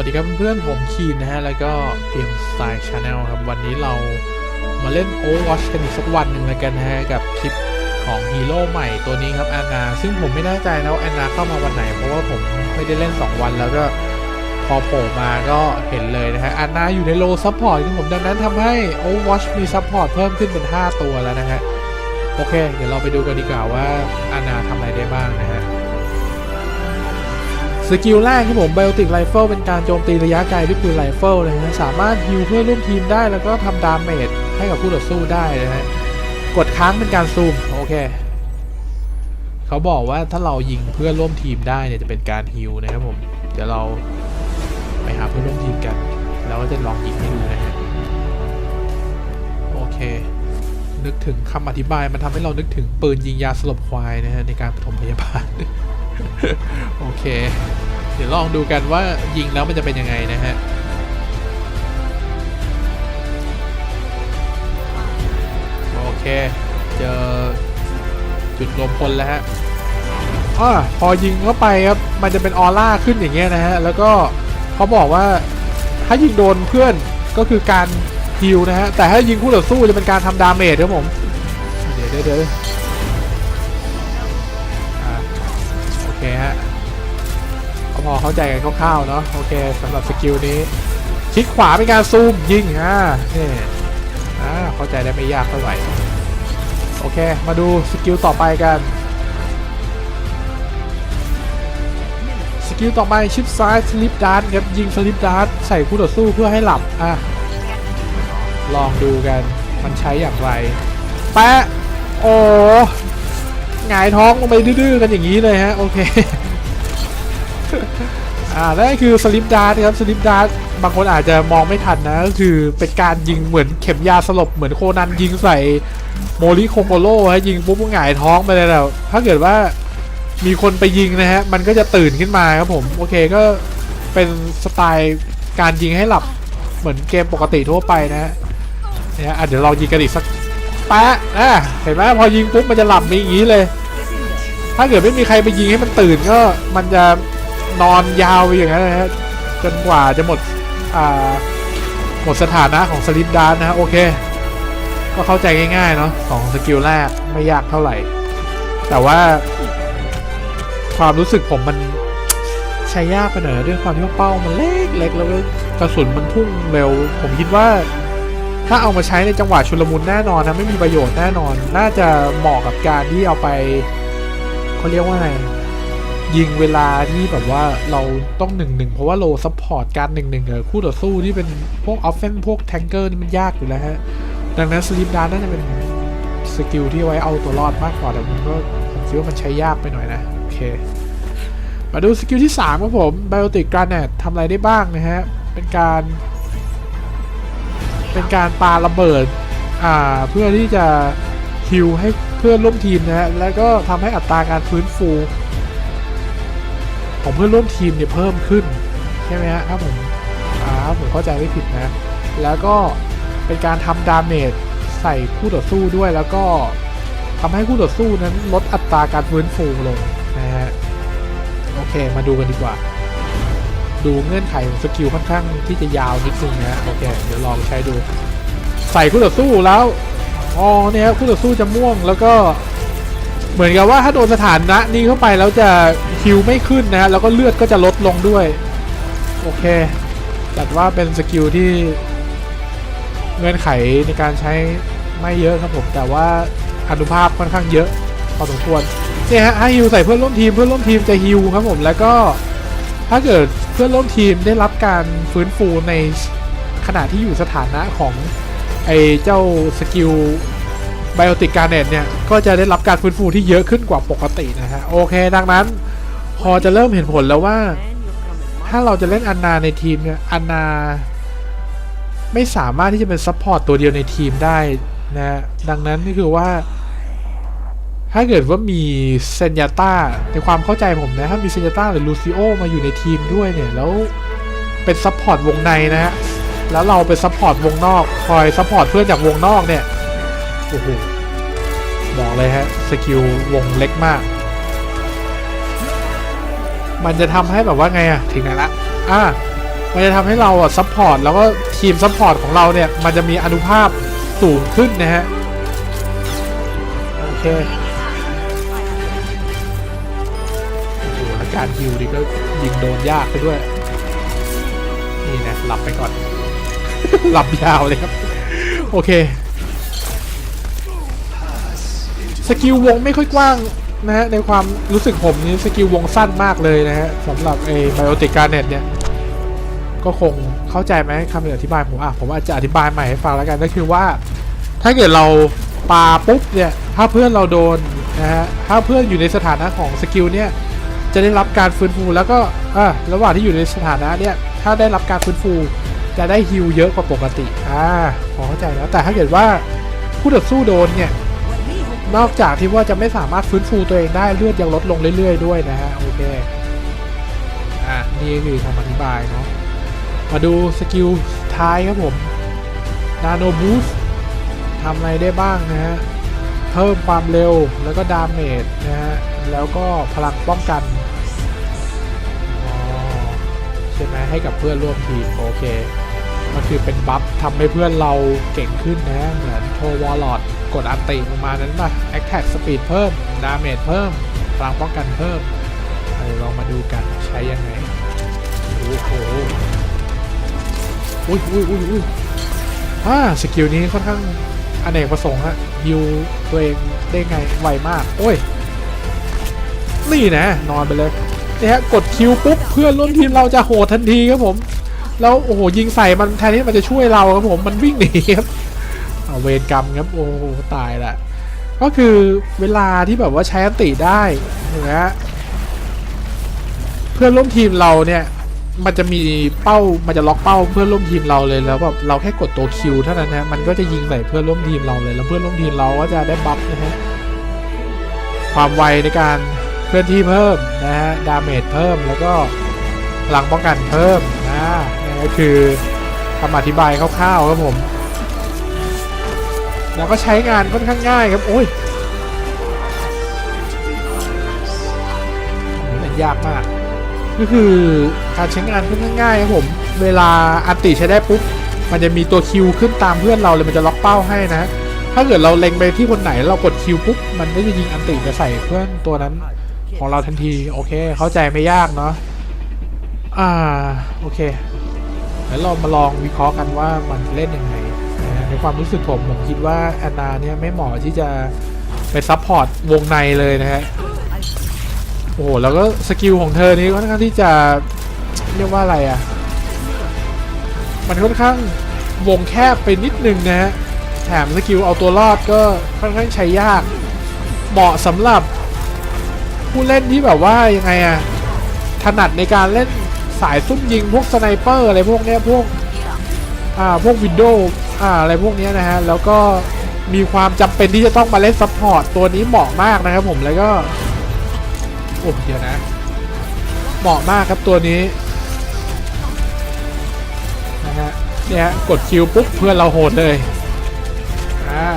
วัสดีครับเพื่อนๆผมคีนนะฮะ แล้วก็เกมสไตล์ชาแนลครับ วันนี้เรามาเล่น Overwatch กันอีกสักวันหนึ่งแล้วกันนะฮะ กับคลิปของฮีโร่ใหม่ตัวนี้ครับแอนนา ซึ่งผมไม่แน่ใจนะว่าแอนนาเข้ามาวันไหน เพราะว่าผมไม่ได้เล่น 2 วันแล้วก็พอโผล่มาก็เห็นเลยนะฮะแอนนาอยู่ในโลซัพพอร์ตของผมดังนั้นทำให้ Overwatch มีซัพพอร์ตเพิ่มขึ้นเป็น 5 ตัวแล้วนะฮะ โอเค เดี๋ยวเราไปดูกันดีกว่าว่าแอนนาทำอะไรได้บ้างนะฮะ สกิลแรกครับผม Biotic Rifle เป็นการโจมตีระยะไกลด้วยปืนไรเฟิลนะฮะสามารถฮิวเพื่อร่วมทีมได้แล้วก็ทำดาเมจให้กับผู้ต่อสู้ได้นะฮะกดค้างเป็นการซูมโอเคเขาบอกว่าถ้าเรายิงเพื่อนร่วมทีมได้เนี่ยจะเป็นการฮิวนะครับผมเดี๋ยวเราไปหาเพื่อนร่วมทีมกัน แล้วก็จะลองยิงให้ดูนะฮะโอเค นึกถึงคำอธิบายมันทำให้เรานึกถึงปืนยิงยาสลบควายนะฮะในการปฐมพยาบาล โอเค เดี๋ยวลองดูกันว่ายิงแล้วมันจะเป็นยังไงนะฮะโอเค เจอจุดรวมพลแล้วฮะอ่าพอยิงเข้าไปครับมันจะเป็นออร่าขึ้นอย่างเงี้ยนะฮะแล้วก็เขาบอกว่าถ้ายิงโดนเพื่อนก็คือการฮิวนะฮะแต่ถ้ายิงคู่ต่อสู้จะเป็นการทำดาเมจครับผมเดี๋ยวเดี๋ยว เคฮะก็พอเข้าใจกันคร่าวๆเนาะโอเคสำหรับสกิลนี้คลิกขวาเป็นการซูมยิงอ่านี่อ่าเข้าใจได้ไม่ยากเท่าไหร่โอเค มาดูสกิลต่อไปกันสกิลต่อไปชิปซ้ายสลิปดาร์ทครับยิงสลิปดาร์ทใส่คู่ต่อสู้เพื่อให้หลับอะลองดูกันมันใช้อย่างไร แปะโอ้ หงายท้องลงไปดื้อๆกันอย่างนี้เลยฮะโอเคอ่านั่นคือสลิปดาร์ครับสลิปดาร์บางคนอาจจะมองไม่ทันนะก็คือเป็นการยิงเหมือนเข็มยาสลบเหมือนโคนันยิงใส่โมริโคโกโร่ฮะยิงปุ๊บก็หงายท้องไปเลยแล้วถ้าเกิดว่ามีคนไปยิงนะฮะมันก็จะตื่นขึ้นมาครับผมโอเคก็เป็นสไตล์การยิงให้หลับเหมือนเกมปกติทั่วไปนะฮะเนี่ยอะเดี๋ยวเรายิงกันอีกสัก แปะอะเห็นไหมพอยิงปุ๊บมันจะหลับมีอย่างนี้เลย ถ้าเกิดไม่มีใครไปยิงให้มันตื่นก็มันจะนอนยาวไปอย่างนั้นนะฮะจนกว่าจะหมดอ่าหมดสถานะของสลิปดานนะฮะโอเค ก็เข้าใจง่ายๆเนาะของสกิลแรกไม่ยากเท่าไหร่ แต่ว่า ความรู้สึกผมมันใช้ยากไปหน่อยด้วยความที่ว่าเป้ามันเล็กเล็กแล้วก็กระสุนมันพุ่งเร็ว ผมคิดว่า ถ้าเอามาใช้ในจังหวะชุลมุนแน่นอนนะไม่มีประโยชน์แน่นอน น่าจะเหมาะกับการที่เอาไปเขาเรียกว่าไงยิงเวลาที่แบบว่าเราต้องหนึ่งหนึ่งเพราะว่าโลซัพพอร์ตการหนึ่งหนึ่งคู่ต่อสู้ที่เป็นพวกออฟเฟนพวกแทงเกอร์นี่มันยากอยู่แล้วฮะ ดังนั้นสลิปดานน่าจะเป็นสกิลที่ไว้เอาตัวรอดมากกว่าแต่ผมก็ผมคิดว่ามันใช้ยากไปหน่อยนะ โอเค มาดูสกิลที่3ครับผม Biotic Granite ทำอะไรได้บ้างนะฮะ เป็นการ เป็นการปาระเบิดอ่าเพื่อที่จะฮิวให้เพื่อนร่วมทีมนะฮะแล้วก็ทำให้อัตราการฟื้นฟู ของเพื่อนร่วมทีมเนี่ยเพิ่มขึ้นใช่ไหมฮะถ้าผมอ่าถ้าผมเข้าใจไม่ผิดนะ แล้วก็เป็นการทำดาเมจใส่คู่ต่อสู้ด้วยแล้วก็ทำให้คู่ต่อสู้นั้นลดอัตราการฟื้นฟูลงนะฮะโอเคมาดูกันดีกว่า ดูเงื่อนไขของสกิลค่อนข้างที่จะยาวนิดนึงนะโอเคเดี๋ยวลองใช้ดู ใส่คู่ต่อสู้แล้วอ๋อเนี่ยครับคู่ต่อสู้จะม่วงแล้วก็เหมือนกับว่าถ้าโดนสถานะนี้เข้าไปแล้วจะฮิวไม่ขึ้นนะฮะแล้วก็เลือดก็จะลดลงด้วย โอเคจัดว่าเป็นสกิลที่เงื่อนไขในการใช้ไม่เยอะครับผม แต่ว่าอนุภาพค่อนข้างเยอะพอสมควรเนี่ยฮะให้ฮิวใส่เพื่อนร่วมทีมเพื่อนร่วมทีมจะฮิวครับผมแล้วก็ ถ้าเกิดเพื่อนร่วมทีมได้รับการฟื้นฟูในขณะที่อยู่สถานะของไอ้เจ้าสกิลไบโอติกการเนตเนี่ย ก็จะได้รับการฟื้นฟูที่เยอะขึ้นกว่าปกตินะฮะ โอเค ดังนั้น พอจะเริ่มเห็นผลแล้วว่า ถ้าเราจะเล่นอันนาในทีมเนี่ยอันนา ไม่สามารถที่จะเป็นซัพพอร์ตตัวเดียวในทีมได้นะฮะดังนั้นก็คือว่า ถ้าเกิดว่ามีเซนยาต้าในความเข้าใจผมนะ ถ้ามีเซนยาต้าหรือลูซิโอมาอยู่ในทีมด้วยเนี่ย แล้วเป็นซัพพอร์ตวงในนะฮะ แล้วเราเป็นซัพพอร์ตวงนอก คอยซัพพอร์ตเพื่อนจากวงนอกเนี่ย โอ้โห บอกเลยฮะ สกิลวงเล็กมาก มันจะทำให้แบบว่าไงอะถึงไหนละ อ่ามันจะทำให้เราอะซัพพอร์ตแล้วก็ทีมซัพพอร์ตของเราเนี่ย มันจะมีอนุภาพสูงขึ้นนะฮะ โอเค การฮิวนี่ก็ยิงโดนยากไปด้วย นี่นะหลับไปก่อน หลับยาวเลยครับ โอเค สกิลวงไม่ค่อยกว้างนะฮะในความรู้สึกผมนี่สกิลวงสั้นมากเลยนะฮะสำหรับไอ้ไบโอติกการเน็ตเนี่ย ก็คงเข้าใจไหมคำอธิบายผมอะผมอาจจะอธิบายใหม่ให้ฟังแล้วกันก็คือว่า ถ้าเกิดเราปาปุ๊บเนี่ย ถ้าเพื่อนเราโดนนะฮะถ้าเพื่อนอยู่ในสถานะของสกิลเนี่ย จะได้รับการฟื้นฟูแล้วก็อะระหว่างที่อยู่ในสถานะเนี่ยถ้าได้รับการฟื้นฟูจะได้ฮิลเยอะกว่าปกติอ่าพอเข้าใจแล้วแต่ถ้าเกิดว่าผู้ต่อสู้โดนเนี่ยนอกจากที่ว่าจะไม่สามารถฟื้นฟูตัวเองได้เลือดยังลดลงเรื่อย ๆ ด้วยนะฮะโอเคอะนี่คือคำอธิบายเนาะมาดูสกิลท้ายครับผม Nano Boost ทำอะไรได้บ้างนะฮะ พิ่มความเร็วแล้วก็ดาเมจนะฮะ แล้วก็พลังป้องกันอ๋อใช่ไหมให้กับเพื่อนร่วมทีมโอเคก็คือเป็นบัฟทำให้เพื่อนเราเก่งขึ้นนะ เหมือนโทวอลลอดกดอันติประมาณนั้นป่ะ Attack Speed เพิ่ม ดาเมจเพิ่มพลังป้องกันเพิ่มเออลองมาดูกันใช้ยังไง โอ้โหอุ้ยอุ้ยอุ้ยอุ้ยอ่าสกิลนี้ค่อนข้างอเนกประสงค์ฮะ ฮิวตัวเองได้ไงไวมาก โอ้ย นี่นะ นอนไปเลยนี่ฮะกดคิวปุ๊บเพื่อนร่วมทีมเราจะโหดทันทีครับผม แล้วโอ้โหยิงใส่มันแทนที่มันจะช่วยเราครับผมมันวิ่งหนีครับเอาเวรกรรมครับโอ้โหตายละก็คือเวลาที่แบบว่าใช้อันติได้เห็นไหมฮะเพื่อนร่วมทีมเราเนี่ย มันจะมีเป้ามันจะล็อกเป้าเพื่อนร่วมทีมเราเลยแล้วแบบเราแค่กดตัวคิวเท่านั้นนะมันก็จะยิงใส่เพื่อนร่วมทีมเราเลย แล้วเพื่อนร่วมทีมเราก็จะได้บัฟนะฮะความไวในการเคลื่อนที่เพิ่มนะฮะดาเมจเพิ่มแล้วก็พลังป้องกันเพิ่มนะนี่ก็คือคำอธิบายคร่าวๆครับผมแล้วก็ใช้งานค่อนข้างง่ายครับ โอ้ยมันยากมาก ก็คือการใช้งานค่อนข้างง่ายครับผม เวลาอันติใช้ได้ปุ๊บ มันจะมีตัวคิวขึ้นตามเพื่อนเราเลยมันจะล็อกเป้าให้นะ ถ้าเกิดเราเล็งไปที่คนไหนเรากดคิวปุ๊บ มันก็จะยิงอันติไปใส่เพื่อนตัวนั้นของเราทันที โอเค เข้าใจไม่ยากเนาะ อ่า โอเค แล้วเรามาลองวิเคราะห์กันว่ามันเล่นยังไง ในความรู้สึกผมผมคิดว่าแอนนาเนี่ยไม่เหมาะที่จะไปซัพพอร์ตวงในเลยนะฮะ อ้โหแล้วก็สกิลของเธอนี้ค่อนข้างที่จะเรียกว่าอะไรอะ่ะ มันค่อนข้างวงแคบไปนิดนึงนะฮะแถมสกิลเอาตัวรอดก็ค่อนข้างใช้ยาก เหมาะสำหรับผู้เล่นที่แบบว่ายังไงอะถนัดในการเล่นสายซุ่มยิงพวกสไนเปอร์อะไรพวกเนี้ยพวกอ่าพวกวินโดว์อ่าอะไรพวกเนี้ยนะฮะ แล้วก็มีความจำเป็นที่จะต้องมาเล่นซัพพอร์ตตัวนี้เหมาะมากนะครับผมแล้วก็ อ้เดี๋ยวนะ เหมาะมากครับตัวนี้นะฮะเนี่ยกดคิวปุ๊บเพื่อนเราโหดเลยอ่า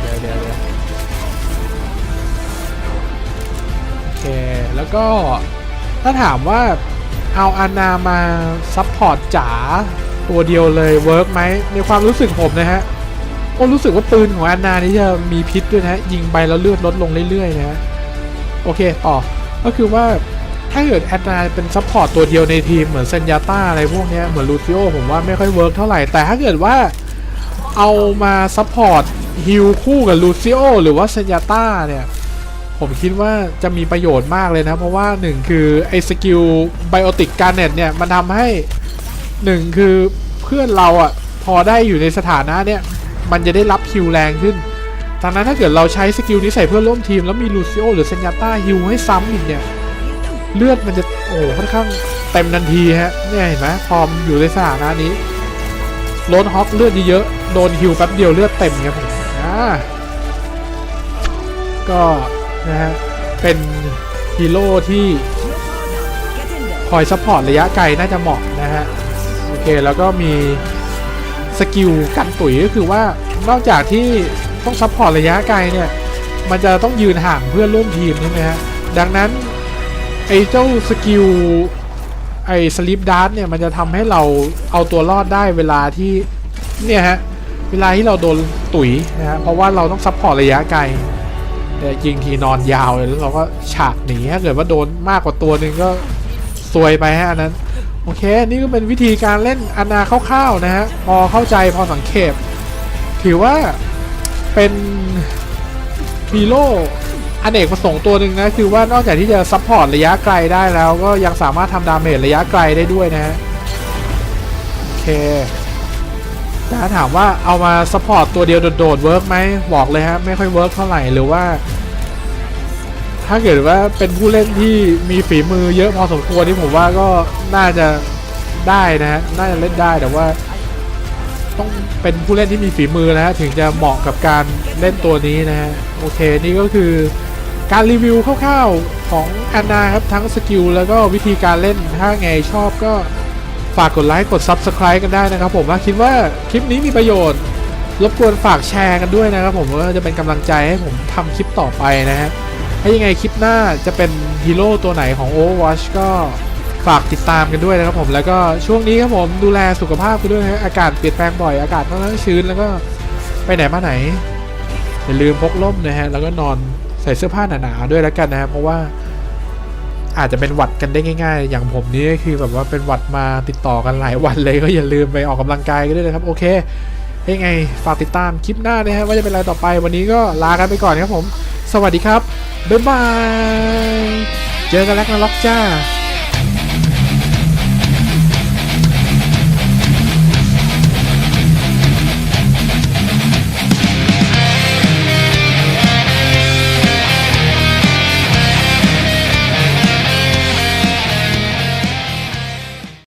เดี๋ยวเดี๋ยวเดี๋ยวโอเค แล้วก็ถ้าถามว่าเอาอานามาซัพพอร์ตจ๋าตัวเดียวเลยเวิร์กไหมในความรู้สึกผมนะฮะ ก็รู้สึกว่าปืนของแอานานี่จะมีพิษด้วยนะ ยิงไปแล้วเลือดลดลงเรื่อยๆนะโอเคต่อก็คือว่าถ้าเกิดแอนนาเป็นซัพพอร์ตตัวเดียวในทีมเหมือนเซนยาต้าอะไรพวกนี้เหมือนลูซิโอผมว่าไม่ค่อยเวิร์กเท่าไหร่ แต่ถ้าเกิดว่าเอามาซัพพอร์ตฮิลคู่กับลูซิโอหรือว่าเซนยาต้าเนี่ยผมคิดว่าจะมีประโยชน์มากเลยนะ เพราะว่าหนึ่งคือไอ้สกิลไบโอติกการเน็ตเนี่ย มันทำให้หนึ่งคือเพื่อนเราอะพอได้อยู่ในสถานะเนี่ย มันจะได้รับฮิวแรงขึ้นดังนั้นถ้าเกิดเราใช้สกิลนี้ใส่เพื่อร่วมทีม แล้วมีลูซิโอหรือเซนยาต้าฮิวให้ซ้ำอีกเนี่ยเลือดมันจะโอ้ค่อนข้างเต็มทันทีฮะเนี่ยเห็นไหมพอมอยู่ในสถานะนี้โรนฮอกเลือดเยอะๆโดนฮิวแป๊บเดียวเลือดเต็มครับผมอ่าก็นะฮะเป็นฮีโร่ที่คอยซัพพอร์ตระยะไกลน่าจะเหมาะนะฮะโอเคแล้วก็มี สกิลกันตุ๋ยก็คือว่านอกจากที่ต้องซัพพอร์ตระยะไกลเนี่ย มันจะต้องยืนห่างเพื่อนร่วมทีมใช่ไหมฮะ ดังนั้น ไอ้เจ้าสกิลไอ้สลิปดาร์ตเนี่ย มันจะทำให้เราเอาตัวรอดได้เวลาที่เนี่ยฮะ เวลาที่เราโดนตุ๋ยนะฮะ เพราะว่าเราต้องซัพพอร์ตระยะไกลแต่ยิงทีนอนยาวเลยแล้วเราก็ฉากหนีถ้าเกิดว่าโดนมากกว่าตัวหนึ่งก็ซวยไปฮะอันนั้น โอเค นี่ก็เป็นวิธีการเล่นอนาคร่าวๆนะฮะ พอเข้าใจพอสังเขปถือว่าเป็นฮีโร่อเนกประสงค์ตัวหนึ่งนะ คือว่านอกจากที่จะซัพพอร์ตระยะไกลได้แล้ว ก็ยังสามารถทำดาเมจระยะไกลได้ด้วยนะฮะ โอเคแต่ถ้าถามว่าเอามาซัพพอร์ตตัวเดียวโดดๆเวิร์กไหมบอกเลยฮะ ไม่ค่อยเวิร์กเท่าไหร่หรือว่า ถ้าเกิดว่าเป็นผู้เล่นที่มีฝีมือเยอะพอสมควรที่ผมว่าก็น่าจะได้นะฮะน่าจะเล่นได้แต่ว่า ต้องเป็นผู้เล่นที่มีฝีมือนะฮะถึงจะเหมาะกับการเล่นตัวนี้นะฮะโอเคนี่ก็คือการรีวิวคร่าวๆของแอนนาครับทั้งสกิลแล้วก็วิธีการเล่นถ้าไงชอบก็ฝากกดไลค์กด Subscribe กันได้นะครับผมว่าคิดว่าคลิปนี้มีประโยชน์ รบกวนฝากแชร์กันด้วยนะครับผมว่าจะเป็นกำลังใจให้ผมทำคลิปต่อไปนะฮะ ถ้ายังไงคลิปหน้าจะเป็นฮีโร่ตัวไหนของ Overwatch ก็ฝากติดตามกันด้วยนะครับผมแล้วก็ช่วงนี้ครับผมดูแลสุขภาพกันด้วยนะฮะอากาศเปลี่ยนแปลงบ่อยอากาศค่อนข้างชื้นแล้วก็ไปไหนมาไหนอย่าลืมพกร่มนะฮะแล้วก็นอนใส่เสื้อผ้าหนาๆด้วยแล้วกันนะฮะเพราะว่าอาจจะเป็นหวัดกันได้ง่าย ๆ อย่างผมนี่คือแบบว่าเป็นหวัดมาติดต่อกันหลายวันเลยก็อย่าลืมไปออกกำลังกายกันด้วยนะครับโอเคยังไงฝากติดตามคลิปหน้านะฮะว่าจะเป็นอะไรต่อไปวันนี้ก็ลากันไปก่อนครับผม สวัสดีครับ บ๊ายบาย เจอกันแล้วกันล็อกจ้า